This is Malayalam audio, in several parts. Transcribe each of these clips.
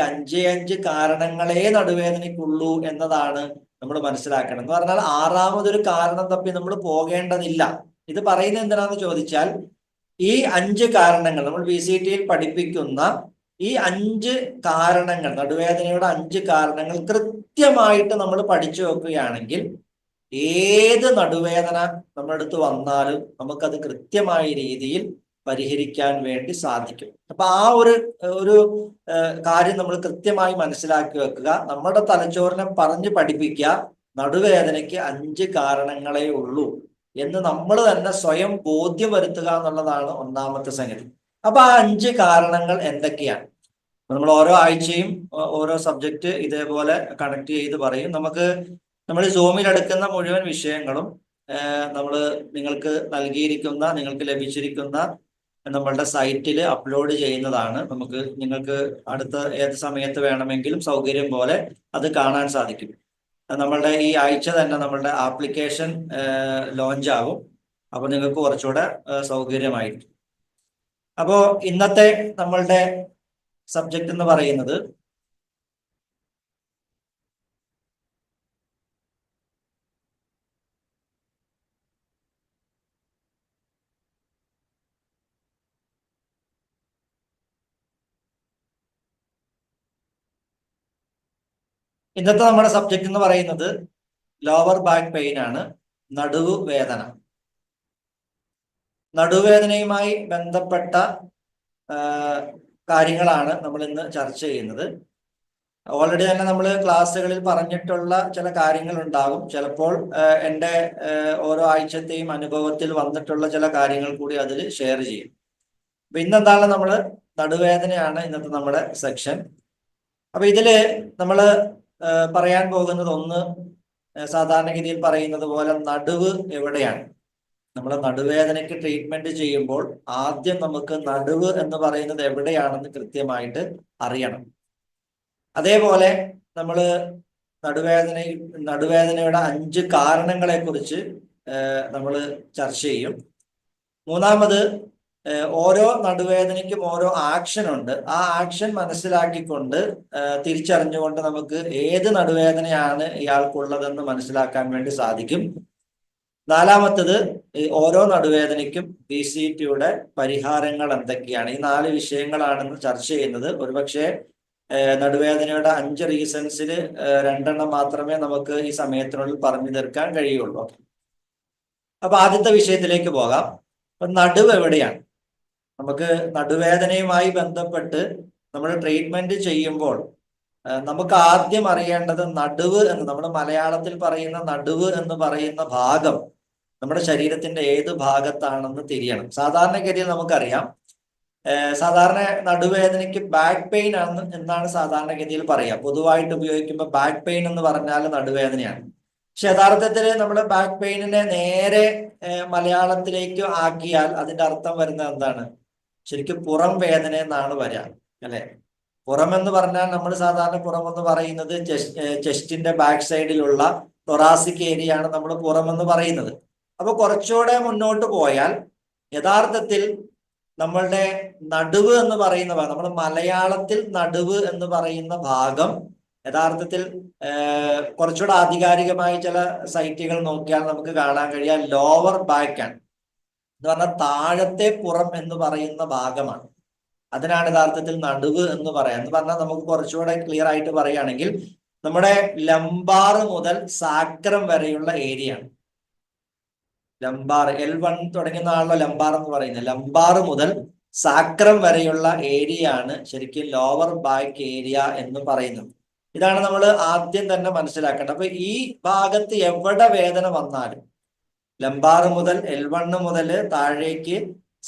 അഞ്ചേ അഞ്ച് കാരണങ്ങളെ നടുവേദനയ്ക്കുള്ളൂ എന്നതാണ് നമ്മൾ മനസ്സിലാക്കണം എന്ന് പറഞ്ഞാൽ ആറാമതൊരു കാരണം തപ്പി നമ്മൾ പോകേണ്ടതില്ല. ഇത് പറയുന്നത് എന്തിനാന്ന് ചോദിച്ചാൽ ഈ അഞ്ച് കാരണങ്ങൾ നമ്മൾ ബി സി ടിയിൽ പഠിപ്പിക്കുന്ന ഈ അഞ്ച് കാരണങ്ങൾ നടുവേദനയുടെ അഞ്ച് കാരണങ്ങൾ കൃത്യമായിട്ട് നമ്മൾ പഠിച്ചു വെക്കുകയാണെങ്കിൽ ഏത് നടുവേദന നമ്മുടെ അടുത്ത് വന്നാലും നമുക്കത് കൃത്യമായ രീതിയിൽ പരിഹരിക്കാൻ വേണ്ടി സാധിക്കും. അപ്പൊ ആ ഒരു ഒരു കാര്യം നമ്മൾ കൃത്യമായി മനസ്സിലാക്കി വെക്കുക. നമ്മുടെ തലച്ചോറിനെ പറഞ്ഞു പഠിപ്പിക്കുക നടുവേദനയ്ക്ക് അഞ്ച് കാരണങ്ങളേ ഉള്ളൂ എന്ന് നമ്മൾ തന്നെ സ്വയം ബോധ്യം വരുത്തുക എന്നുള്ളതാണ് ഒന്നാമത്തെ സംഗതി. അപ്പൊ ആ അഞ്ച് കാരണങ്ങൾ എന്തൊക്കെയാണ്? നമ്മൾ ഓരോ ആഴ്ചയും ഓരോ സബ്ജക്റ്റ് ഇതേപോലെ കണക്ട് ചെയ്ത് പറയും. നമുക്ക് നമ്മൾ സോമിൽ എടുക്കുന്ന മുഴുവൻ വിഷയങ്ങളും നമ്മൾ നിങ്ങൾക്ക് നൽകിയിരിക്കുന്ന നിങ്ങൾക്ക് ലഭിച്ചിരിക്കുന്ന നമ്മളുടെ സൈറ്റിൽ അപ്ലോഡ് ചെയ്യുന്നതാണ്. നമുക്ക് നിങ്ങൾക്ക് അടുത്ത ഏത് സമയത്ത് വേണമെങ്കിലും സൗകര്യം പോലെ അത് കാണാൻ സാധിക്കും. നമ്മളുടെ ഈ ആഴ്ച തന്നെ നമ്മളുടെ ആപ്ലിക്കേഷൻ ലോഞ്ച് ആകും അപ്പോൾ നിങ്ങൾക്ക് കുറച്ചുകൂടെ സൗകര്യമായിരിക്കും. അപ്പോൾ ഇന്നത്തെ നമ്മളുടെ സബ്ജക്റ്റ് എന്ന് പറയുന്നത് ഇന്നത്തെ നമ്മുടെ സബ്ജക്റ്റ് എന്ന് പറയുന്നത് ലോവർ ബാക്ക് പെയിൻ ആണ് നടുവ് വേദന നടുവേദനയുമായി ബന്ധപ്പെട്ട കാര്യങ്ങളാണ് നമ്മൾ ഇന്ന് ചർച്ച ചെയ്യുന്നത്. ഓൾറെഡി തന്നെ നമ്മൾ ക്ലാസ്സുകളിൽ പറഞ്ഞിട്ടുള്ള ചില കാര്യങ്ങൾ ഉണ്ടാകും. ചിലപ്പോൾ എന്റെ ഓരോ ആഴ്ചത്തെയും അനുഭവത്തിൽ വന്നിട്ടുള്ള ചില കാര്യങ്ങൾ കൂടി അതിൽ ഷെയർ ചെയ്യും. അപ്പൊ ഇന്നെന്താണ് നമ്മൾ നടുവേദനയാണ് ഇന്നത്തെ നമ്മുടെ സെക്ഷൻ അപ്പൊ ഇതിൽ നമ്മൾ പറയാൻ പോകുന്നത് ഒന്ന് സാധാരണഗതിയിൽ പറയുന്നത് പോലെ നടുവ് എവിടെയാണ്? നമ്മൾ നടുവേദനയ്ക്ക് ട്രീറ്റ്മെന്റ് ചെയ്യുമ്പോൾ ആദ്യം നമുക്ക് നടുവ് എന്ന് പറയുന്നത് എവിടെയാണെന്ന് കൃത്യമായിട്ട് അറിയണം. അതേപോലെ നമ്മൾ നടുവേദന നടുവേദനയുടെ അഞ്ച് കാരണങ്ങളെ കുറിച്ച് നമ്മൾ ചർച്ച ചെയ്യും. മൂന്നാമത് ഓരോ നടുവേദനയ്ക്കും ഓരോ ആക്ഷൻ ഉണ്ട്. ആ ആക്ഷൻ മനസ്സിലാക്കിക്കൊണ്ട് തിരിച്ചറിഞ്ഞുകൊണ്ട് നമുക്ക് ഏത് നടുവേദനയാണ് ഇയാൾക്കുള്ളതെന്ന് മനസ്സിലാക്കാൻ വേണ്ടി സാധിക്കും. നാലാമത്തത് ഓരോ നടുവേദനയ്ക്കും ബി സി ടിയുടെ പരിഹാരങ്ങൾ എന്തൊക്കെയാണ്? ഈ നാല് വിഷയങ്ങളാണെന്ന് ചർച്ച ചെയ്യുന്നത്. ഒരുപക്ഷെ നടുവേദനയുടെ അഞ്ച് റീസൺസിൽ രണ്ടെണ്ണം മാത്രമേ നമുക്ക് ഈ സമയത്തിനുള്ളിൽ പറഞ്ഞു തീർക്കാൻ കഴിയുള്ളൂ. അപ്പൊ ആദ്യത്തെ വിഷയത്തിലേക്ക് പോകാം. നടുവ് എവിടെയാണ്? നമുക്ക് നടുവേദനയുമായി ബന്ധപ്പെട്ട് നമ്മൾ ട്രീറ്റ്മെന്റ് ചെയ്യുമ്പോൾ നമുക്ക് ആദ്യം അറിയേണ്ടത് നടുവ് എന്ന് നമ്മൾ മലയാളത്തിൽ പറയുന്ന നടുവ് എന്ന് പറയുന്ന ഭാഗം നമ്മുടെ ശരീരത്തിന്റെ ഏത് ഭാഗത്താണെന്ന് തിരിയണം. സാധാരണഗതിയിൽ നമുക്കറിയാം. സാധാരണ നടുവേദനയ്ക്ക് ബാക്ക് പെയിൻ ആണ് എന്നാണ് സാധാരണഗതിയിൽ പറയുക പൊതുവായിട്ട് ഉപയോഗിക്കുമ്പോൾ ബാക്ക് പെയിൻ എന്ന് പറഞ്ഞാൽ നടുവേദനയാണ്. പക്ഷെ യഥാർത്ഥത്തിൽ നമ്മുടെ ബാക്ക് പെയിനിനെ നേരെ മലയാളത്തിലേക്ക് ആക്കിയാൽ അതിന്റെ അർത്ഥം വരുന്നത് എന്താണ്? ശരിക്കും പുറം വേദന എന്നാണ് വരിക അല്ലെ? പുറം എന്ന് പറഞ്ഞാൽ നമ്മൾ സാധാരണ പുറം എന്ന് പറയുന്നത് ചെസ്റ്റിന്റെ ബാക്ക് സൈഡിലുള്ള ടൊറാസിക് ഏരിയ ആണ് നമ്മൾ പുറം എന്ന് പറയുന്നത്. അപ്പൊ കുറച്ചുകൂടെ മുന്നോട്ട് പോയാൽ യഥാർത്ഥത്തിൽ നമ്മളുടെ നടുവ് എന്ന് പറയുന്ന ഭാഗം നമ്മൾ മലയാളത്തിൽ നടുവ് എന്ന് പറയുന്ന ഭാഗം യഥാർത്ഥത്തിൽ കുറച്ചുകൂടെ ആധികാരികമായി ചില സൈറ്റുകൾ നോക്കിയാൽ നമുക്ക് കാണാൻ കഴിയുക ലോവർ ബാക്ക് ആണ്. എന്ന് പറഞ്ഞാൽ താഴത്തെ പുറം എന്ന് പറയുന്ന ഭാഗമാണ്. അതിനാണ് യഥാർത്ഥത്തിൽ നടുവ് എന്ന് പറയാം. എന്ന് പറഞ്ഞാൽ നമുക്ക് കുറച്ചുകൂടെ ക്ലിയർ ആയിട്ട് പറയുകയാണെങ്കിൽ നമ്മുടെ ലംബാർ മുതൽ സാക്രം വരെയുള്ള ഏരിയ ആണ്. ലംബാർ എൽ വൺ തുടങ്ങുന്ന ആണല്ലോ ലംബാർ എന്ന് പറയുന്നത് ലംബാർ മുതൽ സാക്രം വരെയുള്ള ഏരിയ ആണ് ശരിക്കും ലോവർ ബാക്ക് ഏരിയ എന്ന് പറയുന്നത്. ഇതാണ് നമ്മൾ ആദ്യം തന്നെ മനസ്സിലാക്കേണ്ടത്. അപ്പൊ ഈ ഭാഗത്ത് എവിടെ വേദന വന്നാലും ലംബാർ മുതൽ എൽ വണ്ണ് മുതൽ താഴേക്ക്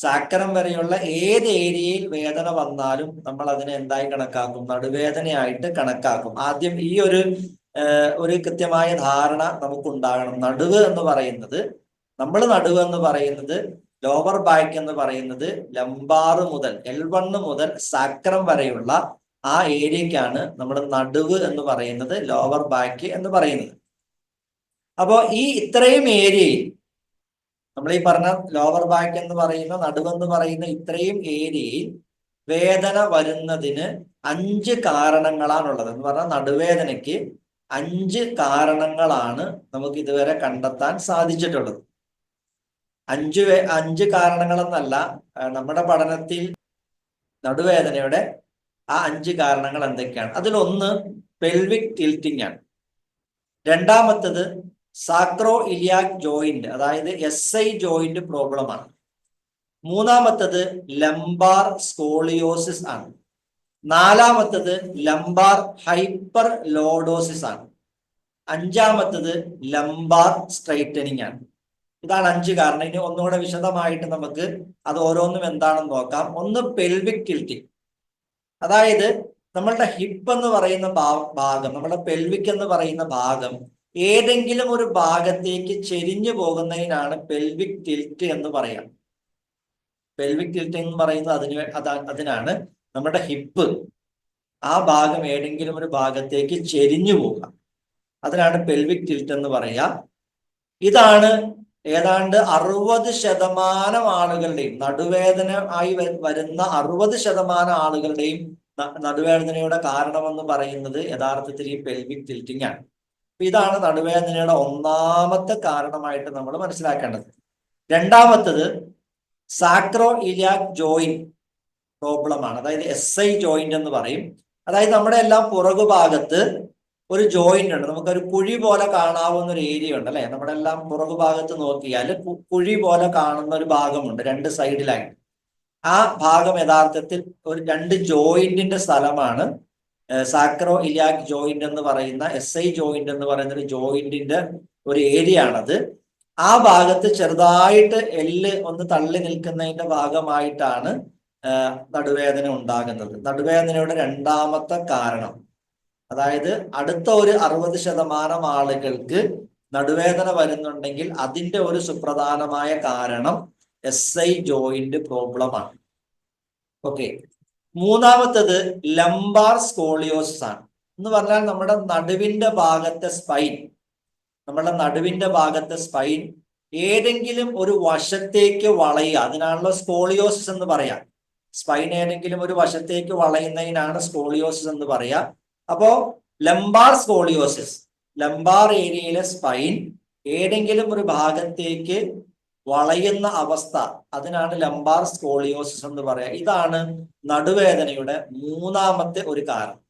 സാക്കരം വരെയുള്ള ഏത് ഏരിയയിൽ വേദന വന്നാലും നമ്മൾ അതിനെ എന്തായി കണക്കാക്കും? നടുവേദനയായിട്ട് കണക്കാക്കും. ആദ്യം ഈ ഒരു ഒരു കൃത്യമായ ധാരണ നമുക്ക് ഉണ്ടാകണം നടുവ് എന്ന് പറയുന്നത് നമ്മൾ നടുവ് എന്ന് പറയുന്നത് ലോവർ ബാക്ക് എന്ന് പറയുന്നത് ലംബാറ് മുതൽ എൽ വണ്ണ് മുതൽ സാക്രം വരെയുള്ള ആ ഏരിയക്കാണ് നമ്മൾ നടുവ് എന്ന് പറയുന്നത് ലോവർ ബാക്ക് എന്ന് പറയുന്നത്. അപ്പോ ഈ ഇത്രയും ഏരിയയിൽ നമ്മൾ ഈ പറഞ്ഞ ലോവർ ബാക്ക് എന്ന് പറയുന്ന നടുവെന്ന് പറയുന്ന ഇത്രയും ഏരിയയിൽ വേദന വരുന്നതിന് അഞ്ച് കാരണങ്ങളാണുള്ളത്. എന്ന് പറഞ്ഞാൽ നടുവേദനയ്ക്ക് അഞ്ച് കാരണങ്ങളാണ് നമുക്ക് ഇതുവരെ കണ്ടെത്താൻ സാധിച്ചിട്ടുള്ളത്. അഞ്ച് അഞ്ച് കാരണങ്ങളെന്നല്ല നമ്മുടെ പഠനത്തിൽ നടുവേദനയുടെ ആ അഞ്ച് കാരണങ്ങൾ എന്തൊക്കെയാണ്? അതിലൊന്ന് പെൽവിക് ടിൽറ്റിംഗ് ആണ്. രണ്ടാമത്തത് സാക്രോ ഇലിയാക് ജോയിന്റ് അതായത് എസ് ഐ ജോയിന്റ് പ്രോബ്ലം ആണ്. മൂന്നാമത്തത് ലംബാർ സ്കോളിയോസിസ് ആണ്. നാലാമത്തത് ലംബാർ ഹൈപ്പർ ലോഡോസിസ് ആണ്. അഞ്ചാമത്തത് ലംബാർ സ്ട്രൈറ്റനിങ് ആണ്. ഇതാണ് അഞ്ച് കാരണം. ഇനി ഒന്നുകൂടെ വിശദമായിട്ട് നമുക്ക് അത് ഓരോന്നും എന്താണെന്ന് നോക്കാം. ഒന്ന് പെൽവിക് ടിൽറ്റിംഗ് അതായത് നമ്മളുടെ ഹിപ്പ് എന്ന് പറയുന്ന ഭാഗം നമ്മുടെ പെൽവിക് എന്ന് പറയുന്ന ഭാഗം ഏതെങ്കിലും ഒരു ഭാഗത്തേക്ക് ചെരിഞ്ഞു പോകുന്നതിനാണ് പെൽവിക് ടിൽറ്റ് എന്ന് പറയാം. പെൽവിക് ടിൽറ്റ് എന്ന് പറയുന്നത് അതിന് അതാ അതിനാണ് നമ്മുടെ ഹിപ്പ് ആ ഭാഗം ഏതെങ്കിലും ഒരു ഭാഗത്തേക്ക് ചെരിഞ്ഞു പോകാം അതിനാണ് പെൽവിക് ടിൽറ്റ് എന്ന് പറയാ. ഇതാണ് ഏതാണ്ട് അറുപത് ശതമാനം ആളുകളുടെയും നടുവേദന ആയി വരുന്ന അറുപത് ശതമാനം ആളുകളുടെയും നടുവേദനയുടെ കാരണമെന്ന് പറയുന്നത് യഥാർത്ഥത്തിൽ ഈ പെൽവിക് ടിൽറ്റിംഗ് ആണ്. അപ്പൊ ഇതാണ് നടുവേദനയുടെ ഒന്നാമത്തെ കാരണമായിട്ട് നമ്മൾ മനസ്സിലാക്കേണ്ടത്. രണ്ടാമത്തത് സാക്രോ ഇലിയാക് ജോയിന്റ് പ്രോബ്ലം ആണ്. അതായത് എസ് ഐ ജോയിന്റ് എന്ന് പറയും. അതായത് നമ്മുടെ എല്ലാം പുറകു ഭാഗത്ത് ഒരു ജോയിന്റ് ഉണ്ട്. നമുക്കൊരു കുഴി പോലെ കാണാവുന്ന ഒരു ഏരിയ ഉണ്ട് അല്ലെ? നമ്മുടെ എല്ലാം പുറകു ഭാഗത്ത് നോക്കിയാൽ കുഴി പോലെ കാണുന്ന ഒരു ഭാഗമുണ്ട് രണ്ട് സൈഡിലായിട്ട് ആ ഭാഗം യഥാർത്ഥത്തിൽ ഒരു രണ്ട് ജോയിന്റിന്റെ സ്ഥലമാണ് സാക്രോ ഇലിയാക് ജോയിന്റ് എന്ന് പറയുന്ന എസ് ഐ ജോയിന്റ് എന്ന് പറയുന്ന ഒരു ജോയിന്റിന്റെ ഒരു ഏരിയ ആണത് ആ ഭാഗത്ത് ചെറുതായിട്ട് എല്ല് ഒന്ന് തള്ളി നിൽക്കുന്നതിന്റെ ഭാഗമായിട്ടാണ് നടുവേദന ഉണ്ടാകുന്നത്. നടുവേദനയുടെ രണ്ടാമത്തെ കാരണം. അതായത് അടുത്ത ഒരു അറുപത് ശതമാനം ആളുകൾക്ക് നടുവേദന വരുന്നുണ്ടെങ്കിൽ അതിന്റെ ഒരു സുപ്രധാനമായ കാരണം എസ് ഐ ജോയിന്റ് പ്രോബ്ലമാണ് ഓക്കെ. മൂന്നാമത്തത് ലംബാർ സ്കോളിയോസിസ് ആണ്. എന്ന് പറഞ്ഞാൽ നമ്മുടെ നടുവിന്റെ ഭാഗത്തെ സ്പൈൻ നമ്മുടെ നടുവിന്റെ ഭാഗത്തെ സ്പൈൻ ഏതെങ്കിലും ഒരു വശത്തേക്ക് വളയുക. അതിനാണല്ലോ സ്കോളിയോസിസ് എന്ന് പറയാം. സ്പൈൻ ഏതെങ്കിലും ഒരു വശത്തേക്ക് വളയുന്നതിനാണ് സ്കോളിയോസിസ് എന്ന് പറയാ. അപ്പോ ലംബാർ സ്കോളിയോസിസ് ലംബാർ ഏരിയയിലെ സ്പൈൻ ഏതെങ്കിലും ഒരു ഭാഗത്തേക്ക് വളയുന്ന അവസ്ഥ. അതിനാണ് ലംബാർ സ്കോളിയോസിസ് എന്ന് പറയുക ഇതാണ് നടുവേദനയുടെ മൂന്നാമത്തെ ഒരു കാരണം.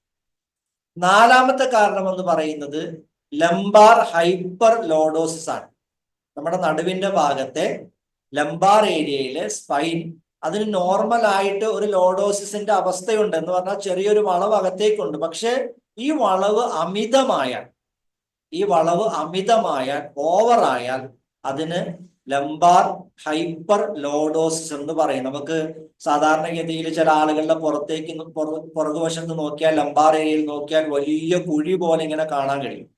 നാലാമത്തെ കാരണം എന്ന് പറയുന്നത് ലംബാർ ഹൈപ്പർ ലോഡോസിസ് ആണ്. നമ്മുടെ നടുവിന്റെ ഭാഗത്തെ ലംബാർ ഏരിയയിലെ സ്പൈൻ അതിന് നോർമൽ ആയിട്ട് ഒരു ലോഡോസിസിന്റെ അവസ്ഥയുണ്ട് എന്ന് പറഞ്ഞാൽ ചെറിയൊരു വളവ് അകത്തേക്കുണ്ട്. പക്ഷെ ഈ വളവ് അമിതമായാൽ ഈ വളവ് അമിതമായാൽ ഓവറായാൽ അതിന് ലംബാർ ഹൈപ്പർ ലോഡോസിസ് എന്ന് പറയും. നമുക്ക് സാധാരണഗതിയിൽ ചില ആളുകളുടെ പുറത്തേക്ക് പുറകു വശത്ത് പുറകുവശത്ത് നോക്കിയാൽ ലംബാർ ഏരിയയിൽ നോക്കിയാൽ വലിയ കുഴി പോലെ ഇങ്ങനെ കാണാൻ കഴിയും.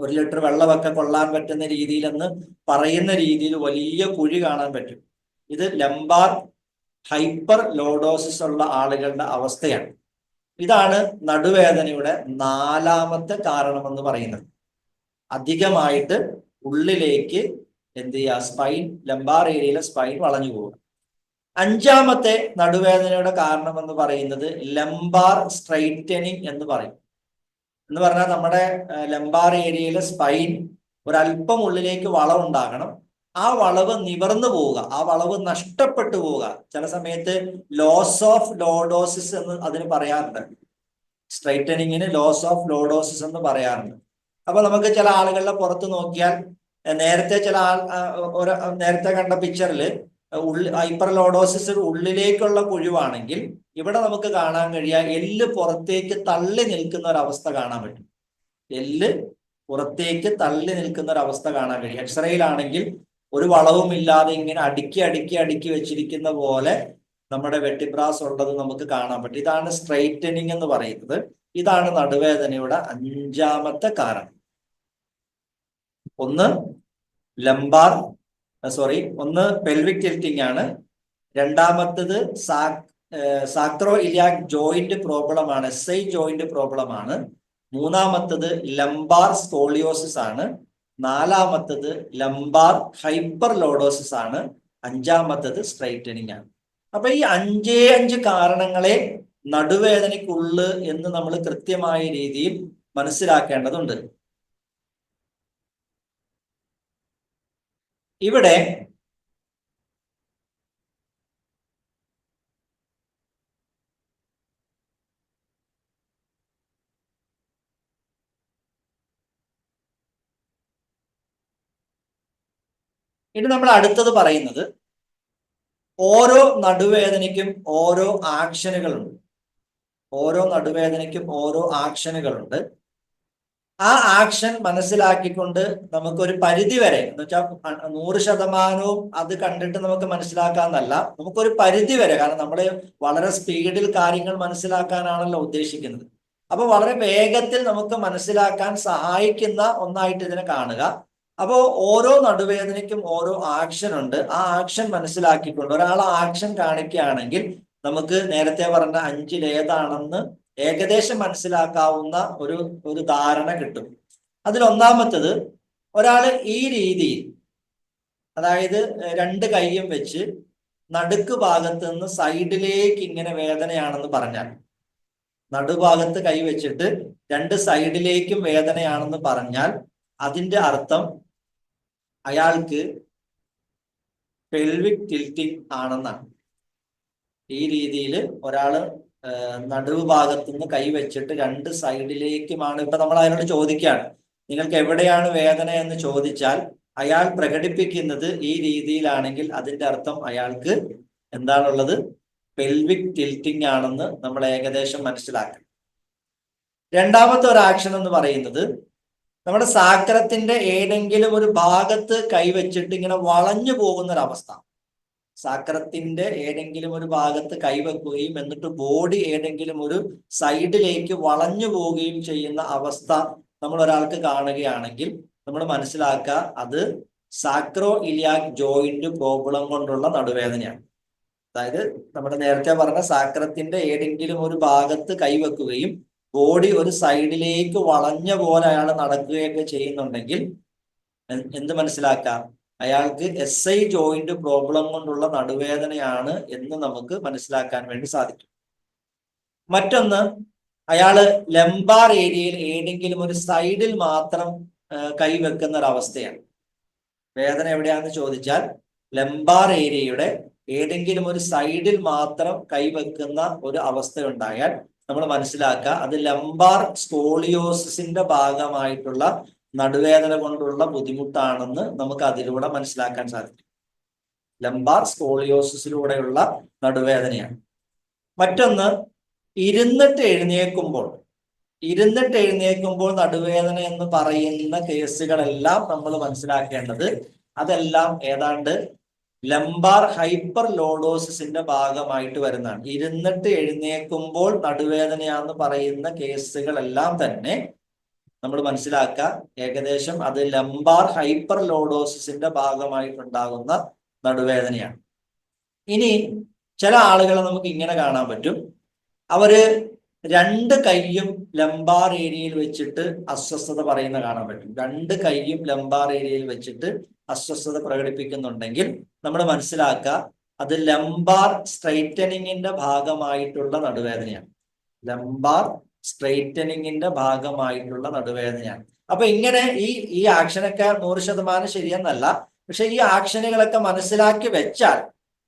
ഒരു ലിറ്റർ വെള്ളമൊക്കെ കൊള്ളാൻ പറ്റുന്ന രീതിയിലെന്ന് പറയുന്ന രീതിയിൽ വലിയ കുഴി കാണാൻ പറ്റും. ഇത് ലംബാർ ഹൈപ്പർ ലോഡോസിസ് ഉള്ള ആളുകളുടെ അവസ്ഥയാണ്. ഇതാണ് നടുവേദനയുടെ നാലാമത്തെ കാരണമെന്ന് പറയുന്നത്. അധികമായിട്ട് ഉള്ളിലേക്ക് എന്ത് ചെയ്യുക? സ്പൈൻ ലംബാർ ഏരിയയിലെ സ്പൈൻ വളഞ്ഞു പോവുക അഞ്ചാമത്തെ നടുവേദനയുടെ കാരണം എന്ന് പറയുന്നത് ലംബാർ സ്ട്രൈറ്റനിങ് എന്ന് പറയും. എന്ന് പറഞ്ഞാൽ നമ്മുടെ ലംബാർ ഏരിയയിലെ സ്പൈൻ ഒരല്പം ഉള്ളിലേക്ക് വളവുണ്ടാകണം ആ വളവ് നിവർന്നു പോവുക. ആ വളവ് നഷ്ടപ്പെട്ടു പോവുക. ചില സമയത്ത് ലോസ് ഓഫ് ലോഡോസിസ് എന്ന് അതിന് പറയാറുണ്ട്. സ്ട്രൈറ്റനിങ്ങിന് ലോസ് ഓഫ് ലോഡോസിസ് എന്ന് പറയാറുണ്ട്. അപ്പൊ നമുക്ക് ചില ആളുകളുടെ പുറത്ത് നോക്കിയാൽ നേരത്തെ ചില ആൾ നേരത്തെ കണ്ട പിക്ചറിൽ ഉള്ളി ഹൈപ്പർ ലോഡോസിസ് ഉള്ളിലേക്കുള്ള കുഴിവാണെങ്കിൽ ഇവിടെ നമുക്ക് കാണാൻ കഴിയുക എല്ല് പുറത്തേക്ക് തള്ളി നിൽക്കുന്ന ഒരു അവസ്ഥ കാണാൻ പറ്റും. എല്ല് പുറത്തേക്ക് തള്ളി നിൽക്കുന്ന ഒരു അവസ്ഥ കാണാൻ കഴിയും. എക്സ്റേയിലാണെങ്കിൽ ഒരു വളവും ഇല്ലാതെ ഇങ്ങനെ അടുക്കി അടുക്കി അടുക്കി വെച്ചിരിക്കുന്ന പോലെ നമ്മുടെ വെട്ടിബ്രാസ് ഉള്ളത് നമുക്ക് കാണാൻ പറ്റും. ഇതാണ് സ്ട്രൈറ്റനിങ് എന്ന് പറയുന്നത്. ഇതാണ് നടുവേദനയുടെ അഞ്ചാമത്തെ കാരണം. ഒന്ന് ലംബാർ സോറി ഒന്ന് പെൽവിക് ടിൽറ്റിംഗ് ആണ്. രണ്ടാമത്തത് സാക് സാക്രോ ഇലിയാക് ജോയിന്റ് പ്രോബ്ലം ആണ് എസ് ഐ ജോയിന്റ് പ്രോബ്ലം ആണ്. മൂന്നാമത്തത് ലംബാർ സ്കോളിയോസിസ് ആണ്. നാലാമത്തത് ലംബാർ ഹൈപ്പർ ലോഡോസിസ് ആണ്. അഞ്ചാമത്തത് സ്ട്രൈറ്റനിങ് ആണ്. അപ്പൊ ഈ അഞ്ചേ അഞ്ച് കാരണങ്ങളെ നടുവേദനയ്ക്കുള്ളു എന്ന് നമ്മൾ കൃത്യമായ രീതിയിൽ മനസ്സിലാക്കേണ്ടതുണ്ട്. ഇവിടെ ഇനി നമ്മൾ അടുത്തത് പറയുന്നത് ഓരോ നടുവേദനയ്ക്കും ഓരോ ആക്ഷനുകളുണ്ട്. ഓരോ നടുവേദനയ്ക്കും ഓരോ ആക്ഷനുകളുണ്ട്. ആ ആക്ഷൻ മനസ്സിലാക്കിക്കൊണ്ട് നമുക്കൊരു പരിധി വരെ എന്ന് വെച്ചാൽ നൂറ് ശതമാനവും അത് കണ്ടിട്ട് നമുക്ക് മനസ്സിലാക്കാന്നല്ല നമുക്കൊരു പരിധി വരെ കാരണം നമ്മൾ വളരെ സ്പീഡിൽ കാര്യങ്ങൾ മനസ്സിലാക്കാനാണല്ലോ ഉദ്ദേശിക്കുന്നത്. അപ്പോൾ വളരെ വേഗത്തിൽ നമുക്ക് മനസ്സിലാക്കാൻ സഹായിക്കുന്ന ഒന്നായിട്ട് ഇതിനെ കാണുക. അപ്പോൾ ഓരോ നടുവേദനയ്ക്കും ഓരോ ആക്ഷൻ ഉണ്ട്. ആ ആക്ഷൻ മനസ്സിലാക്കിക്കൊണ്ട് ഒരാൾ ആക്ഷൻ കാണിക്കുകയാണെങ്കിൽ നമുക്ക് നേരത്തെ പറഞ്ഞ അഞ്ചിൽ ഏതാണെന്ന് ഏകദേശം മനസ്സിലാക്കാവുന്ന ഒരു ഒരു ധാരണ കിട്ടും. അതിൽ ഒന്നാമത്തത് ഒരാൾ ഈ രീതിയിൽ അതായത് രണ്ട് കൈയും വെച്ച് നടുക്ക് ഭാഗത്ത് നിന്ന് സൈഡിലേക്ക് ഇങ്ങനെ വേദനയാണെന്ന് പറഞ്ഞാൽ നടുഭാഗത്ത് കൈ വെച്ചിട്ട് രണ്ട് സൈഡിലേക്കും വേദനയാണെന്ന് പറഞ്ഞാൽ അതിന്റെ അർത്ഥം അയാൾക്ക് പെൽവിക് ടിൽറ്റിംഗ് ആണെന്നാണ്. ഈ രീതിയിൽ ഒരാൾ നടുവ് ഭാഗത്തു നിന്ന് കൈവച്ചിട്ട് രണ്ട് സൈഡിലേക്കുമാണ് ഇപ്പൊ നമ്മൾ അയാളോട് ചോദിക്കുകയാണ്. നിങ്ങൾക്ക് എവിടെയാണ് വേദന എന്ന് ചോദിച്ചാൽ അയാൾ പ്രകടിപ്പിക്കുന്നത് ഈ രീതിയിലാണെങ്കിൽ അതിന്റെ അർത്ഥം അയാൾക്ക് എന്താണുള്ളത്? പെൽവിക് ടിൽറ്റിംഗ് ആണെന്ന് നമ്മൾ ഏകദേശം മനസ്സിലാക്കണം രണ്ടാമത്തെ ഒരു ആക്ഷൻ എന്ന് പറയുന്നത് നമ്മുടെ സാക്രത്തിന്റെ ഏതെങ്കിലും ഒരു ഭാഗത്ത് കൈവച്ചിട്ട് ഇങ്ങനെ വളഞ്ഞു പോകുന്ന ഒരു അവസ്ഥ. സാക്രത്തിന്റെ ഏതെങ്കിലും ഒരു ഭാഗത്ത് കൈവെക്കുകയും എന്നിട്ട് ബോഡി ഏതെങ്കിലും ഒരു സൈഡിലേക്ക് വളഞ്ഞു പോവുകയും ചെയ്യുന്ന അവസ്ഥ നമ്മൾ ഒരാൾക്ക് കാണുകയാണെങ്കിൽ നമ്മൾ മനസ്സിലാക്കുക അത് സാക്രോ ഇലിയാക് ജോയിന്റ് പ്രോബ്ലം കൊണ്ടുള്ള നടുവേദനയാണ്. അതായത് നമ്മുടെ നേരത്തെ പറഞ്ഞ സാക്രത്തിന്റെ ഏതെങ്കിലും ഒരു ഭാഗത്ത് കൈവെക്കുകയും ബോഡി ഒരു സൈഡിലേക്ക് വളഞ്ഞ പോലെ അയാൾ നടക്കുകയൊക്കെ ചെയ്യുന്നുണ്ടെങ്കിൽ എന്ത് മനസ്സിലാക്കാം? അയാൾക്ക് എസ് ഐ ജോയിന്റ് പ്രോബ്ലം കൊണ്ടുള്ള നടുവേദനയാണ് എന്ന് നമുക്ക് മനസ്സിലാക്കാൻ വേണ്ടി സാധിക്കും. മറ്റൊന്ന് അയാൾ ലംബാർ ഏരിയയിൽ ഏതെങ്കിലും ഒരു സൈഡിൽ മാത്രം കൈവെക്കുന്ന ഒരു അവസ്ഥയാണ് വേദന എവിടെയാണെന്ന് ചോദിച്ചാൽ ലംബാർ ഏരിയയുടെ ഏതെങ്കിലും ഒരു സൈഡിൽ മാത്രം കൈവെക്കുന്ന ഒരു അവസ്ഥ ഉണ്ടായാൽ നമ്മൾ മനസ്സിലാക്കുക അത് ലംബാർ സ്കോളിയോസിന്റെ ഭാഗമായിട്ടുള്ള നടുവേദന കൊണ്ടുള്ള ബുദ്ധിമുട്ടാണെന്ന് നമുക്ക് അതിലൂടെ മനസ്സിലാക്കാൻ സാധിക്കും. ലംബാർ സ്കോളിയോസിലൂടെയുള്ള നടുവേദനയാണ്. മറ്റൊന്ന് ഇരുന്നിട്ട് എഴുന്നേൽക്കുമ്പോൾ. ഇരുന്നിട്ട് എഴുന്നേൽക്കുമ്പോൾ നടുവേദന എന്ന് പറയുന്ന കേസുകളെല്ലാം നമ്മൾ മനസ്സിലാക്കേണ്ടത് അതെല്ലാം ഏതാണ്ട് ലംബാർ ഹൈപ്പർ ലോഡോസിന്റെ ഭാഗമായിട്ട് വരുന്നതാണ്. ഇരുന്നിട്ട് എഴുന്നേൽക്കുമ്പോൾ നടുവേദനയാന്ന് പറയുന്ന കേസുകളെല്ലാം തന്നെ നമ്മൾ മനസ്സിലാക്കുക. ഏകദേശം അത് ലംബാർ ഹൈപ്പർ ലോഡോസിന്റെ ഭാഗമായിട്ടുണ്ടാകുന്ന നടുവേദനയാണ്. ഇനി ചില ആളുകളെ നമുക്ക് ഇങ്ങനെ കാണാൻ പറ്റും. അവർ രണ്ട് കൈയും ലംബാർ ഏരിയയിൽ വെച്ചിട്ട് അസ്വസ്ഥത പറയുന്ന കാണാൻ പറ്റും. രണ്ട് കൈയും ലംബാർ ഏരിയയിൽ വെച്ചിട്ട് അസ്വസ്ഥത പ്രകടിപ്പിക്കുന്നുണ്ടെങ്കിൽ നമ്മൾ മനസ്സിലാക്കുക അത് ലംബാർ സ്ട്രൈറ്റനിങ്ങിന്റെ ഭാഗമായിട്ടുള്ള നടുവേദനയാണ്. ലംബാർ സ്ട്രെയിറ്റനിങ്ങിന്റെ ഭാഗമായിട്ടുള്ള നടുവേദനയാണ്. അപ്പൊ ഇങ്ങനെ ഈ ഈ ആക്ഷനൊക്കെ നൂറ് ശതമാനം ശരിയെന്നല്ല. പക്ഷെ ഈ ആക്ഷനുകളൊക്കെ മനസ്സിലാക്കി വെച്ചാൽ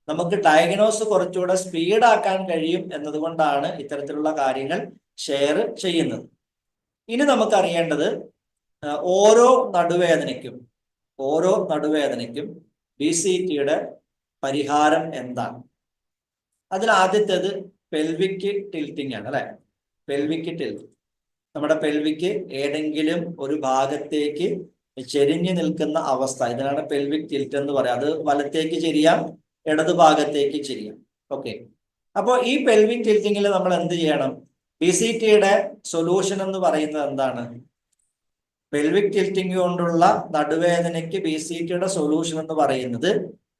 നമുക്ക് ഡയഗ്നോസ് കുറച്ചുകൂടെ സ്പീഡാക്കാൻ കഴിയും എന്നതുകൊണ്ടാണ് ഇത്തരത്തിലുള്ള കാര്യങ്ങൾ ഷെയർ ചെയ്യുന്നത്. ഇനി നമുക്കറിയേണ്ടത് ഓരോ നടുവേദനയ്ക്കും ഓരോ നടുവേദനയ്ക്കും ബി സി ടിയുടെ പരിഹാരം എന്താണ്? അതിൽ ആദ്യത്തേത് പെൽവിക്ക് ടിൽറ്റിംഗ് ആണ് അല്ലെ? പെൽവിക് ടിൽറ്റ് നമ്മുടെ പെൽവിക്ക് ഏതെങ്കിലും ഒരു ഭാഗത്തേക്ക് ചെരിഞ്ഞു നിൽക്കുന്ന അവസ്ഥ ഇതിനാണ് പെൽവിക് ടിൽറ്റ് എന്ന് പറയാം അത് വലത്തേക്ക് ചെരിയാം ഇടതു ഭാഗത്തേക്ക് ചെരിയാം. ഓക്കെ. അപ്പോൾ ഈ പെൽവിക് ടിൽറ്റിങ്ങിൽ നമ്മൾ എന്ത് ചെയ്യണം? ബി സി ടിയുടെ സൊല്യൂഷൻ എന്ന് പറയുന്നത് എന്താണ്? പെൽവിക് ടിൽറ്റിംഗ് കൊണ്ടുള്ള നടുവേദനയ്ക്ക് ബി സി ടിയുടെ സൊല്യൂഷൻ എന്ന് പറയുന്നത്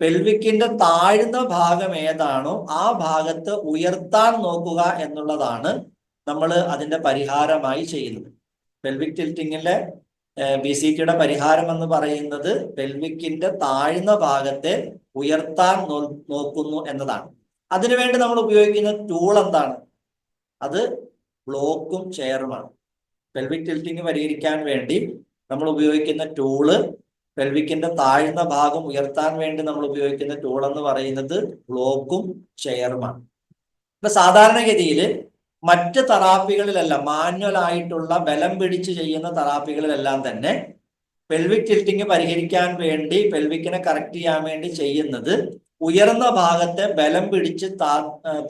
പെൽവിക്കിന്റെ താഴ്ന്ന ഭാഗം ഏതാണോ ആ ഭാഗത്ത് ഉയർത്താൻ നോക്കുക എന്നുള്ളതാണ് നമ്മൾ അതിന്റെ പരിഹാരമായി ചെയ്യുന്നത് പെൽവിക് ടിൽറ്റിങ്ങിലെ ബി സി ടിയുടെ പരിഹാരം എന്ന് പറയുന്നത് പെൽവിക്കിന്റെ താഴ്ന്ന ഭാഗത്തെ ഉയർത്താൻ നോക്കുന്നു എന്നതാണ്. അതിനുവേണ്ടി നമ്മൾ ഉപയോഗിക്കുന്ന ടൂൾ എന്താണ്? അത് ബ്ലോക്കും ചെയറുമാണ് പെൽവിക് ടിൽറ്റിങ് പരിഹരിക്കാൻ വേണ്ടി നമ്മൾ ഉപയോഗിക്കുന്ന ടൂൾ പെൽവിക്കിന്റെ താഴ്ന്ന ഭാഗം ഉയർത്താൻ വേണ്ടി നമ്മൾ ഉപയോഗിക്കുന്ന ടൂൾ എന്ന് പറയുന്നത് ബ്ലോക്കും ചെയറുമാണ് ഇപ്പൊ സാധാരണഗതിയിൽ മറ്റ് തറാപ്പികളിലല്ല മാനുവൽ ആയിട്ടുള്ള ബലം പിടിച്ച് ചെയ്യുന്ന തറാപ്പികളിലെല്ലാം തന്നെ പെൽവിക് ടിൽറ്റിങ് പരിഹരിക്കാൻ വേണ്ടി പെൽവിക്കിനെ കറക്റ്റ് ചെയ്യാൻ വേണ്ടി ചെയ്യുന്നത് ഉയർന്ന ഭാഗത്തെ ബലം പിടിച്ച്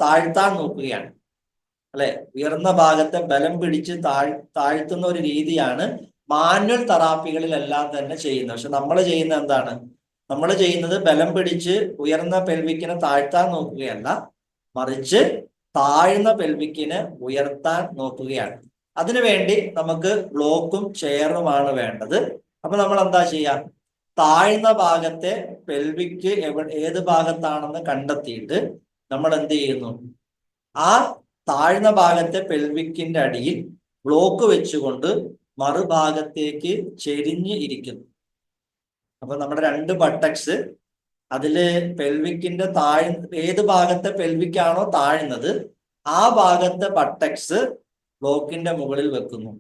താഴ്ത്താൻ നോക്കുകയാണ്. അല്ലെ? ഉയർന്ന ഭാഗത്തെ ബലം പിടിച്ച് താഴ് താഴ്ത്തുന്ന ഒരു രീതിയാണ് മാനുവൽ തെറാപ്പികളിലെല്ലാം തന്നെ ചെയ്യുന്നത്. പക്ഷെ നമ്മൾ ചെയ്യുന്ന എന്താണ്? നമ്മൾ ചെയ്യുന്നത് ബലം പിടിച്ച് ഉയർന്ന പെൽവിക്കിനെ താഴ്ത്താൻ നോക്കുകയല്ല മറിച്ച് താഴ്ന്ന പെൽവിക്കിനെ ഉയർത്താൻ നോക്കുകയാണ്. അതിനുവേണ്ടി നമുക്ക് ബ്ലോക്കും ചെയറുമാണ് വേണ്ടത്. അപ്പൊ നമ്മൾ എന്താ ചെയ്യാം? താഴ്ന്ന ഭാഗത്തെ പെൽവിക്ക് എവ ഏത് ഭാഗത്താണെന്ന് കണ്ടെത്തിയിട്ട് നമ്മൾ എന്ത് ചെയ്യുന്നു? ആ താഴ്ന്ന ഭാഗത്തെ പെൽവിക്കിന്റെ അടിയിൽ ബ്ലോക്ക് വെച്ചുകൊണ്ട് മറുഭാഗത്തേക്ക് ചെരിഞ്ഞ് ഇരിക്കുന്നു. അപ്പൊ നമ്മുടെ രണ്ട് ബട്ടക്സ് അതിൽ പെൽവിക്കിന്റെ താഴ് ഏത് ഭാഗത്തെ പെൽവിക്കാണോ താഴ്ന്നത് ആ ഭാഗത്തെ ബട്ടക്സ് ബ്ലോക്കിന്റെ മുകളിൽ വെക്കുന്നു.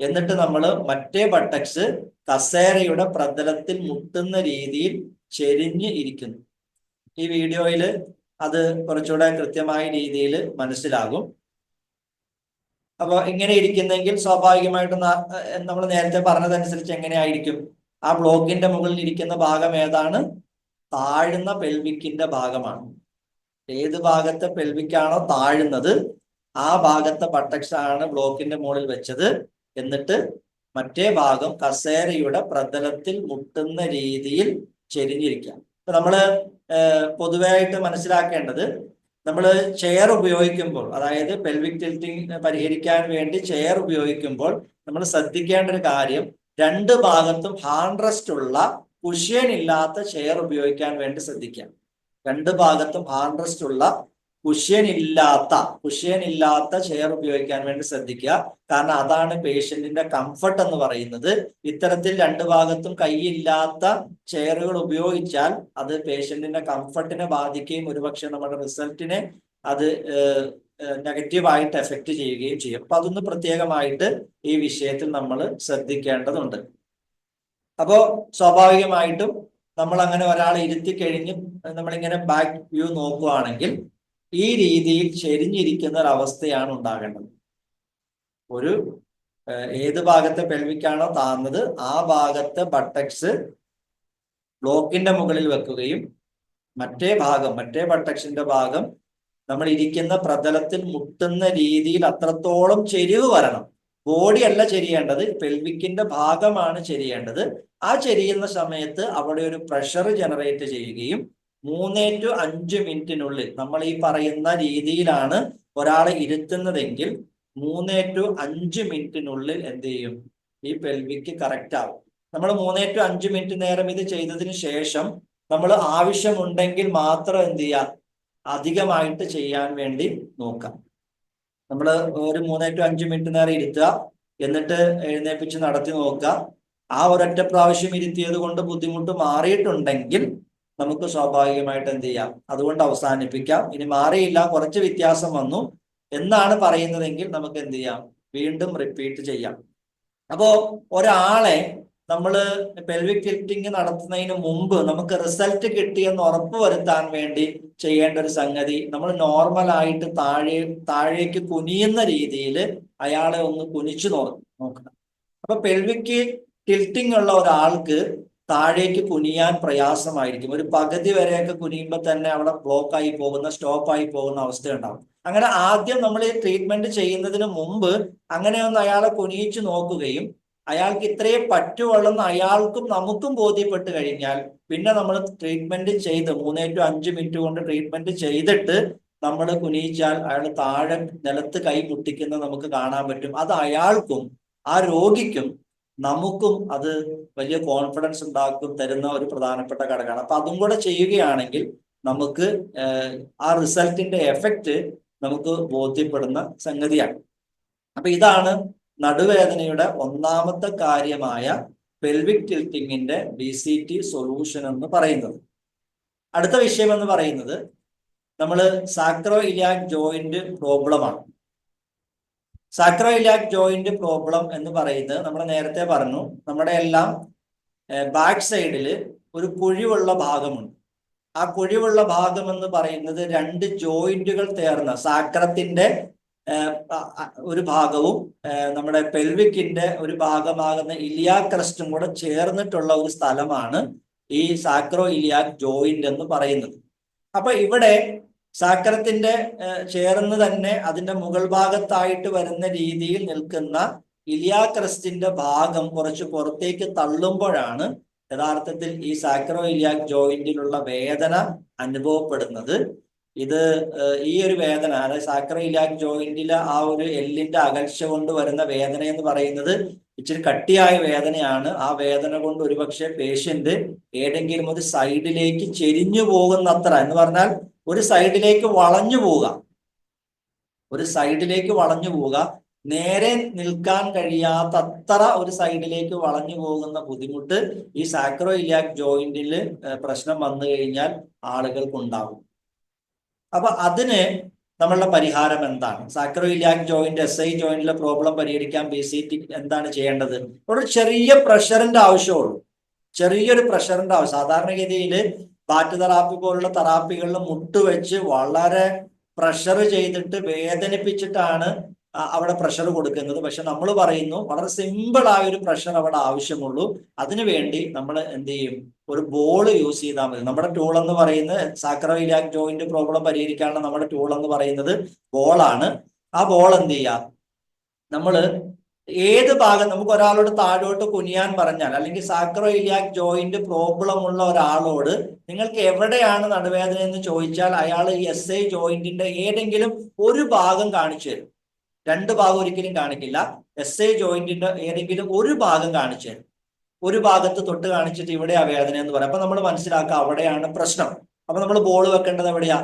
എന്നിട്ട് നമ്മൾ മറ്റേ ബട്ടക്സ് കസേരയുടെ പ്രതലത്തിൽ മുട്ടുന്ന രീതിയിൽ ചെരിഞ്ഞ് ഇരിക്കുന്നു. ഈ വീഡിയോയിൽ അത് കുറച്ചുകൂടെ കൃത്യമായ രീതിയിൽ മനസ്സിലാകും. അപ്പോൾ ഇങ്ങനെ ഇരിക്കുന്നെങ്കിൽ സ്വാഭാവികമായിട്ടും നമ്മൾ നേരത്തെ പറഞ്ഞതനുസരിച്ച് എങ്ങനെയായിരിക്കും? ആ ബ്ലോക്കിന്റെ മുകളിൽ ഇരിക്കുന്ന ഭാഗം ഏതാണ്? താഴ്ന്ന പെൽവിക്കിന്റെ ഭാഗമാണ്. ഏത് ഭാഗത്തെ പെൽവിക്കാണോ താഴുന്നത് ആ ഭാഗത്തെ പട്ടക്ഷാണ് ബ്ലോക്കിന്റെ മുകളിൽ വെച്ചത്. എന്നിട്ട് മറ്റേ ഭാഗം കസേരയുടെ പ്രതലത്തിൽ മുട്ടുന്ന രീതിയിൽ ചെരിഞ്ഞിരിക്കാം ഇപ്പൊ നമ്മൾ പൊതുവായിട്ട് മനസ്സിലാക്കേണ്ടത് നമ്മൾ ചെയർ ഉപയോഗിക്കുമ്പോൾ അതായത് പെൽവിക് ടിൽറ്റിംഗ് പരിഹരിക്കാൻ വേണ്ടി ചെയർ ഉപയോഗിക്കുമ്പോൾ നമ്മൾ ശ്രദ്ധിക്കേണ്ട ഒരു കാര്യം രണ്ട് ഭാഗത്തും ഹാൻഡ്രസ്റ്റ് ഉള്ള കുഷ്യൻ ഇല്ലാത്ത ചെയർ ഉപയോഗിക്കാൻ വേണ്ടി ശ്രദ്ധിക്കാം. രണ്ട് ഭാഗത്തും ഹാർഡ്രസ്റ്റ് ഉള്ള കുഷ്യൻ ഇല്ലാത്ത കുഷ്യൻ ഇല്ലാത്ത ചെയർ ഉപയോഗിക്കാൻ വേണ്ടി ശ്രദ്ധിക്കുക. കാരണം അതാണ് പേഷ്യന്റിന്റെ കംഫർട്ട് എന്ന് പറയുന്നത്. ഇത്തരത്തിൽ രണ്ട് ഭാഗത്തും കൈയില്ലാത്ത ചെയറുകൾ ഉപയോഗിച്ചാൽ അത് പേഷ്യന്റിന്റെ കംഫർട്ടിനെ ബാധിക്കുകയും ഒരുപക്ഷെ നമ്മുടെ റിസൾട്ടിനെ അത് നെഗറ്റീവായിട്ട് എഫക്റ്റ് ചെയ്യുകയും ചെയ്യും. അപ്പൊ അതൊന്ന് പ്രത്യേകമായിട്ട് ഈ വിഷയത്തിൽ നമ്മൾ ശ്രദ്ധിക്കേണ്ടതുണ്ട്. അപ്പോ സ്വാഭാവികമായിട്ടും നമ്മൾ അങ്ങനെ ഒരാളെ ഇരുത്തി കഴിഞ്ഞ് നമ്മളിങ്ങനെ ബാക്ക് വ്യൂ നോക്കുകയാണെങ്കിൽ ഈ രീതിയിൽ ചെരിഞ്ഞിരിക്കുന്ന ഒരു അവസ്ഥയാണ് ഉണ്ടാകേണ്ടത്. ഒരു ഏത് ഭാഗത്തെ പെൽവിക്കാണോ താന്നത് ആ ഭാഗത്തെ ബട്ടക്സ് ബ്ലോക്കിന്റെ മുകളിൽ വെക്കുകയും മറ്റേ ഭാഗം മറ്റേ ബട്ടക്സിന്റെ ഭാഗം നമ്മൾ ഇരിക്കുന്ന പ്രതലത്തിൽ മുട്ടുന്ന രീതിയിൽ അത്രത്തോളം ചെരിവ് വരണം. ബോഡി അല്ല ചെരിയേണ്ടത് പെൽവിക്കിന്റെ ഭാഗമാണ് ചെരിയേണ്ടത്. ആ ചെരിയുന്ന സമയത്ത് അവിടെ ഒരു പ്രഷർ ജനറേറ്റ് ചെയ്യുകയും മൂന്നേ ടു അഞ്ച് മിനിറ്റിനുള്ളിൽ നമ്മൾ ഈ പറയുന്ന രീതിയിലാണ് ഒരാളെ ഇരുത്തുന്നതെങ്കിൽ മൂന്നേ ടു അഞ്ച് മിനിറ്റിനുള്ളിൽ എന്ത് ചെയ്യും? ഈ പെൽവിക്ക് കറക്റ്റ് ആവും. നമ്മൾ മൂന്നേ ടു അഞ്ച് മിനിറ്റ് നേരം ഇത് ചെയ്തതിന് ശേഷം നമ്മൾ ആവശ്യമുണ്ടെങ്കിൽ മാത്രം എന്ത് ചെയ്യുക അധികമായിട്ട് ചെയ്യാൻ വേണ്ടി നോക്കാം. നമ്മൾ ഒരു മൂന്നേ ടു അഞ്ച് മിനിറ്റ് നേരം ഇരുത്തുക. എന്നിട്ട് എഴുന്നേപ്പിച്ച് നടത്തി നോക്കുക. ആ ഒരൊറ്റ പ്രാവശ്യം ഇരുത്തിയത് കൊണ്ട് ബുദ്ധിമുട്ട് മാറിയിട്ടുണ്ടെങ്കിൽ നമുക്ക് സ്വാഭാവികമായിട്ട് എന്ത് ചെയ്യാം? അതുകൊണ്ട് അവസാനിപ്പിക്കാം. ഇനി മാറിയില്ല കുറച്ച് വ്യത്യാസം വന്നു. എന്നാണ് പറയുന്നതെങ്കിൽ നമുക്ക് എന്ത് ചെയ്യാം? വീണ്ടും റിപ്പീറ്റ് ചെയ്യാം. അപ്പോ ഒരാളെ നമ്മൾ പെൽവിക് ടിൽറ്റിംഗ് നടത്തുന്നതിന് മുമ്പ് നമുക്ക് റിസൾട്ട് കിട്ടിയെന്ന് ഉറപ്പ് വരുത്താൻ വേണ്ടി ചെയ്യേണ്ട ഒരു സംഗതി നമ്മൾ നോർമൽ ആയിട്ട് താഴെ താഴേക്ക് കുനിയുന്ന രീതിയിൽ അയാളെ ഒന്ന് കുനിച്ചു നോക്കണം അപ്പൊ പെൽവിക്ക് ടിൽറ്റിംഗ് ഉള്ള ഒരാൾക്ക് താഴേക്ക് കുനിയാൻ പ്രയാസമായിരിക്കും. ഒരു പകുതി വരെയൊക്കെ കുനിയുമ്പോൾ തന്നെ അവിടെ ബ്ലോക്ക് ആയി പോകുന്ന സ്റ്റോപ്പ് ആയി പോകുന്ന അവസ്ഥ ഉണ്ടാവും അങ്ങനെ ആദ്യം നമ്മൾ ഈ ട്രീറ്റ്മെന്റ് ചെയ്യുന്നതിന് മുമ്പ് അങ്ങനെ ഒന്ന് അയാളെ കുനിയിച്ചു നോക്കുകയും അയാൾക്ക് ഇത്രയേ പറ്റുള്ളൂ അയാൾക്കും നമുക്കും ബോധ്യപ്പെട്ട് കഴിഞ്ഞാൽ പിന്നെ നമ്മൾ ട്രീറ്റ്മെന്റ് ചെയ്ത് മൂന്നേ ടു അഞ്ച് മിനിറ്റ് കൊണ്ട് ട്രീറ്റ്മെന്റ് ചെയ്തിട്ട് നമ്മൾ കുനിയിച്ചാൽ അയാൾ താഴെ നിലത്ത് കൈ മുട്ടിക്കുന്നത് നമുക്ക് കാണാൻ പറ്റും. അത് അയാൾക്കും ആ രോഗിക്കും നമുക്കും അത് വലിയ കോൺഫിഡൻസ് ഉണ്ടാക്കും തരുന്ന ഒരു പ്രധാനപ്പെട്ട ഘടകമാണ്. അപ്പൊ അതും കൂടെ ചെയ്യുകയാണെങ്കിൽ നമുക്ക് ആ റിസൾട്ടിന്റെ എഫക്റ്റ് നമുക്ക് ബോധ്യപ്പെടുന്ന സംഗതിയാണ്. അപ്പൊ ഇതാണ് നടുവേദനയുടെ ഒന്നാമത്തെ കാര്യമായ പെൽവിക് ടിൽറ്റിങ്ങിന്റെ ബി സി ടി സൊല്യൂഷൻ എന്ന് പറയുന്നത്. അടുത്ത വിഷയം എന്ന് പറയുന്നത് നമ്മൾ സാക്രോ ഇലിയാക് ജോയിന്റ് പ്രോബ്ലമാണ് സാക്രോ ഇലാക് ജോയിന്റ് പ്രോബ്ലം എന്ന് പറയുന്നത് നമ്മൾ നേരത്തെ പറഞ്ഞു നമ്മുടെ എല്ലാം ബാക്ക് സൈഡിൽ ഒരു കുഴിവുള്ള ഭാഗമുണ്ട്. ആ കുഴിവുള്ള ഭാഗം എന്ന് പറയുന്നത് രണ്ട് ജോയിന്റുകൾ ചേർന്ന സാക്രത്തിന്റെ ഒരു ഭാഗവും നമ്മുടെ പെൽവിക്കിന്റെ ഒരു ഭാഗമാകുന്ന ഇലിയാ ക്രസ്റ്റും കൂടെ ചേർന്നിട്ടുള്ള ഒരു സ്ഥലമാണ് ഈ സാക്രോ ഇലിയാക് ജോയിന്റ് എന്ന് പറയുന്നത്. അപ്പൊ ഇവിടെ സാക്രത്തിന്റെ ചേർന്ന് തന്നെ അതിന്റെ മുകൾ ഭാഗത്തായിട്ട് വരുന്ന രീതിയിൽ നിൽക്കുന്ന ഇലിയാ ക്രസ്റ്റിന്റെ ഭാഗം കുറച്ച് പുറത്തേക്ക് തള്ളുമ്പോഴാണ് യഥാർത്ഥത്തിൽ ഈ സാക്രോ ഇലിയാക് ജോയിന്റിലുള്ള വേദന അനുഭവപ്പെടുന്നത്. ഇത് ഈ ഒരു വേദന അതായത് സാക്രോ ഇലാക് ജോയിന്റിലെ ആ ഒരു എല്ലിന്റെ അകൽച്ച കൊണ്ട് വരുന്ന വേദന എന്ന് പറയുന്നത് ഇച്ചിരി കട്ടിയായ വേദനയാണ്. ആ വേദന കൊണ്ട് ഒരുപക്ഷെ പേഷ്യന്റ് ഏതെങ്കിലും ഒരു സൈഡിലേക്ക് ചെരിഞ്ഞു പോകുന്നത്ര എന്ന് പറഞ്ഞാൽ ഒരു സൈഡിലേക്ക് വളഞ്ഞു പോവുക. ഒരു സൈഡിലേക്ക് വളഞ്ഞു പോവുക. നേരെ നിൽക്കാൻ കഴിയാത്തത്ര ഒരു സൈഡിലേക്ക് വളഞ്ഞു പോകുന്ന ബുദ്ധിമുട്ട് ഈ സാക്രോ ഇലാക് ജോയിന്റിൽ പ്രശ്നം വന്നു കഴിഞ്ഞാൽ ആളുകൾക്ക് ഉണ്ടാകും അപ്പൊ അതിന് നമ്മളുടെ പരിഹാരം എന്താണ്? Sacroiliac joint S I ജോയിന്റിലെ പ്രോബ്ലം പരിഹരിക്കാൻ ബി സി ടി എന്താണ് ചെയ്യേണ്ടത്? ഒരു ചെറിയ പ്രഷറിന്റെ ആവശ്യമുള്ളൂ. ചെറിയൊരു പ്രഷറിന്റെ ആവശ്യം. സാധാരണഗതിയിൽ ബാറ്റ് തെറാപ്പി പോലുള്ള തെറാപ്പികളിൽ മുട്ടുവെച്ച് വളരെ പ്രഷർ ചെയ്തിട്ട് വേദനിപ്പിച്ചിട്ടാണ് അവിടെ പ്രഷർ കൊടുക്കുന്നത്. പക്ഷെ നമ്മൾ പറയുന്നു വളരെ സിമ്പിൾ ആയ ഒരു പ്രഷർ അവിടെ ആവശ്യമുള്ളൂ. അതിനു വേണ്ടി നമ്മൾ എന്ത് ചെയ്യും? ഒരു ബോൾ യൂസ് ചെയ്താൽ മതി. നമ്മുടെ ടൂൾ എന്ന് പറയുന്നത് സാക്രോയിലാക് ജോയിന്റ് പ്രോബ്ലം പരിഹരിക്കാനുള്ള നമ്മുടെ ടൂൾ എന്ന് പറയുന്നത് ബോളാണ് ആ ബോൾ എന്ത് ചെയ്യുക നമ്മൾ ഏത് ഭാഗം നമുക്ക് ഒരാളോട് താഴോട്ട് കുനിയാൻ പറഞ്ഞാൽ അല്ലെങ്കിൽ സാക്രോ ഇലിയാക് ജോയിന്റ് പ്രോബ്ലം ഉള്ള ഒരാളോട് നിങ്ങൾക്ക് എവിടെയാണ് നടുവേദന എന്ന് ചോദിച്ചാൽ അയാൾ എസ് ഐ ജോയിന്റിന്റെ ഏതെങ്കിലും ഒരു ഭാഗം കാണിച്ചു തരും. രണ്ട് ഭാഗം ഒരിക്കലും കാണിക്കില്ല. എസ് ഐ ജോയിന്റിന്റെ ഏതെങ്കിലും ഒരു ഭാഗം കാണിച്ചു തരും. ഒരു ഭാഗത്ത് തൊട്ട് കാണിച്ചിട്ട് ഇവിടെയാ വേദന എന്ന് പറയാം. അപ്പൊ നമ്മൾ മനസ്സിലാക്കുക അവിടെയാണ് പ്രശ്നം. അപ്പൊ നമ്മൾ ബോൾ വെക്കേണ്ടത് എവിടെയാ?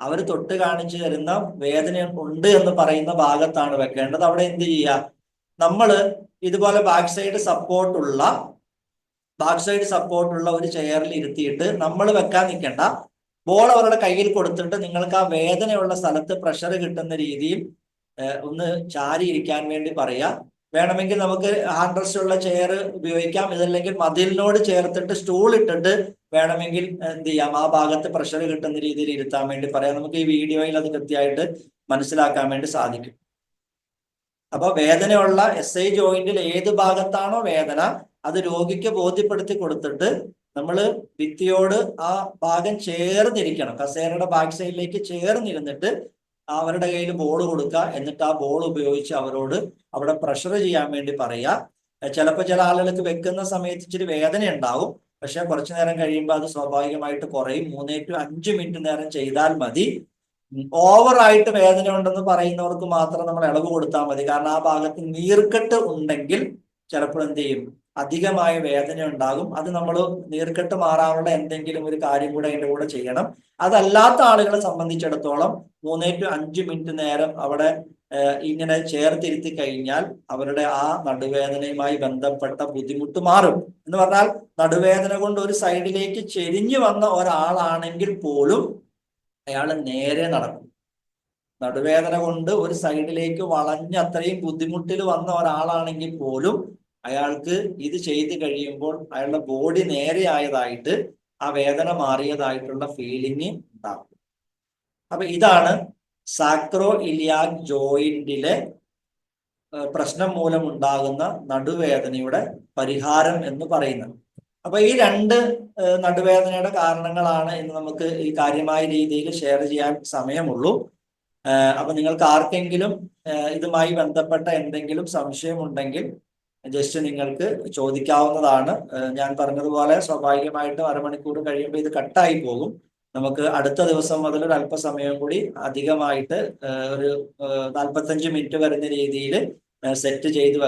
അവർ തൊട്ട് കാണിച്ചു തരുന്ന വേദന ഉണ്ട് എന്ന് പറയുന്ന ഭാഗത്താണ് വെക്കേണ്ടത്. അവിടെ എന്ത് ചെയ്യുക നമ്മൾ ഇതുപോലെ ബാക്ക് സൈഡ് സപ്പോർട്ടുള്ള ബാക്ക് സൈഡ് സപ്പോർട്ടുള്ള ഒരു ചെയറിൽ ഇരുത്തിയിട്ട് നമ്മൾ വെക്കാൻ നിൽക്കേണ്ട ബോൾ അവരുടെ കയ്യിൽ കൊടുത്തിട്ട് നിങ്ങൾക്ക് ആ വേദനയുള്ള സ്ഥലത്ത് പ്രഷർ കിട്ടുന്ന രീതിയിൽ ഒന്ന് ചാരി ഇരിക്കാൻ വേണ്ടി പറയാ. വേണമെങ്കിൽ നമുക്ക് ഹാൻഡ് റെസ്റ്റ് ഉള്ള ചെയർ ഉപയോഗിക്കാം. ഇതല്ലെങ്കിൽ മതിലിനോട് ചേർത്തിട്ട് സ്റ്റൂൾ ഇട്ടിട്ട് വേണമെങ്കിൽ എന്ത് ചെയ്യാം? ആ ഭാഗത്ത് പ്രഷർ കിട്ടുന്ന രീതിയിൽ ഇരുത്താൻ വേണ്ടി പറയാം. നമുക്ക് ഈ വീഡിയോയിൽ അത് കൃത്യമായിട്ട് മനസ്സിലാക്കാൻ വേണ്ടി സാധിക്കും. അപ്പൊ വേദനയുള്ള എസ് ഐ ജോയിന്റിൽ ഏത് ഭാഗത്താണോ വേദന അത് രോഗിക്ക് ബോധ്യപ്പെടുത്തി കൊടുത്തിട്ട് നമ്മൾ ഭിത്തിയോട് ആ ഭാഗം ചേർന്നിരിക്കണം. കസേരയുടെ ബാക്ക് സൈഡിലേക്ക് ചേർന്നിരുന്നിട്ട് അവരുടെ കയ്യിൽ ബോൾ കൊടുക്കുക എന്നിട്ട് ആ ബോൾ ഉപയോഗിച്ച് അവരോട് അവിടെ പ്രഷർ ചെയ്യാൻ വേണ്ടി പറയുക ചിലപ്പോൾ ചില ആളുകൾക്ക് വെക്കുന്ന സമയത്ത് ഇച്ചിരി വേദന ഉണ്ടാവും. പക്ഷെ കുറച്ചു നേരം കഴിയുമ്പോൾ അത് സ്വാഭാവികമായിട്ട് കുറയും. മൂന്നേ ടു അഞ്ച് മിനിറ്റ് നേരം ചെയ്താൽ മതി. ഓവറായിട്ട് വേദന ഉണ്ടെന്ന് പറയുന്നവർക്ക് മാത്രം നമ്മൾ ഇളവ് കൊടുത്താൽ മതി. കാരണം ആ ഭാഗത്ത് നീർക്കെട്ട് ഉണ്ടെങ്കിൽ ചിലപ്പോൾ എന്ത് ചെയ്യും? അധികമായ വേദന ഉണ്ടാകും. അത് നമ്മൾ നീർക്കെട്ട് മാറാനുള്ള എന്തെങ്കിലും ഒരു കാര്യം കൂടെ അതിന്റെ കൂടെ ചെയ്യണം. അതല്ലാത്ത ആളുകളെ സംബന്ധിച്ചിടത്തോളം മൂന്നേ ടു അഞ്ച് മിനിറ്റ് നേരം അവിടെ ഇങ്ങനെ ചേർത്തിരുത്തി കഴിഞ്ഞാൽ അവരുടെ ആ നടുവേദനയുമായി ബന്ധപ്പെട്ട ബുദ്ധിമുട്ട് മാറും. എന്ന് പറഞ്ഞാൽ നടുവേദന കൊണ്ട് ഒരു സൈഡിലേക്ക് ചെരിഞ്ഞു വന്ന ഒരാളാണെങ്കിൽ പോലും അയാൾ നേരെ നടക്കും. നടുവേദന കൊണ്ട് ഒരു സൈഡിലേക്ക് വളഞ്ഞ് അത്രയും ബുദ്ധിമുട്ടിൽ വന്ന ഒരാളാണെങ്കിൽ പോലും അയാൾക്ക് ഇത് ചെയ്ത് കഴിയുമ്പോൾ അയാളുടെ ബോഡി നേരെയായതായിട്ട് ആ വേദന മാറിയതായിട്ടുള്ള ഫീലിംഗ് ഉണ്ടാകും. അപ്പൊ ഇതാണ് സാക്രോ ഇലിയാക് ജോയിന്റിലെ പ്രശ്നം മൂലം ഉണ്ടാകുന്ന നടുവേദനയുടെ പരിഹാരം എന്ന് പറയുന്നത്. അപ്പൊ ഈ രണ്ട് നടുവേദനയുടെ കാരണങ്ങളാണ് ഇന്ന് നമുക്ക് ഈ കാര്യമായ രീതിയിൽ ഷെയർ ചെയ്യാൻ സമയമുള്ളൂ. അപ്പൊ നിങ്ങൾക്ക് ആർക്കെങ്കിലും ഇതുമായി ബന്ധപ്പെട്ട എന്തെങ്കിലും സംശയമുണ്ടെങ്കിൽ ജസ്റ്റ് നിങ്ങൾക്ക് ചോദിക്കാവുന്നതാണ്. ഞാൻ പറഞ്ഞതുപോലെ സ്വാഭാവികമായിട്ടും അരമണിക്കൂർ കഴിയുമ്പോൾ ഇത് കട്ടായി പോകും. നമുക്ക് അടുത്ത ദിവസം മുതൽ ഒരു അല്പസമയം കൂടി അധികമായിട്ട് ഒരു നാൽപ്പത്തഞ്ച് മിനിറ്റ് വരുന്ന രീതിയിൽ സെറ്റ് ചെയ്ത്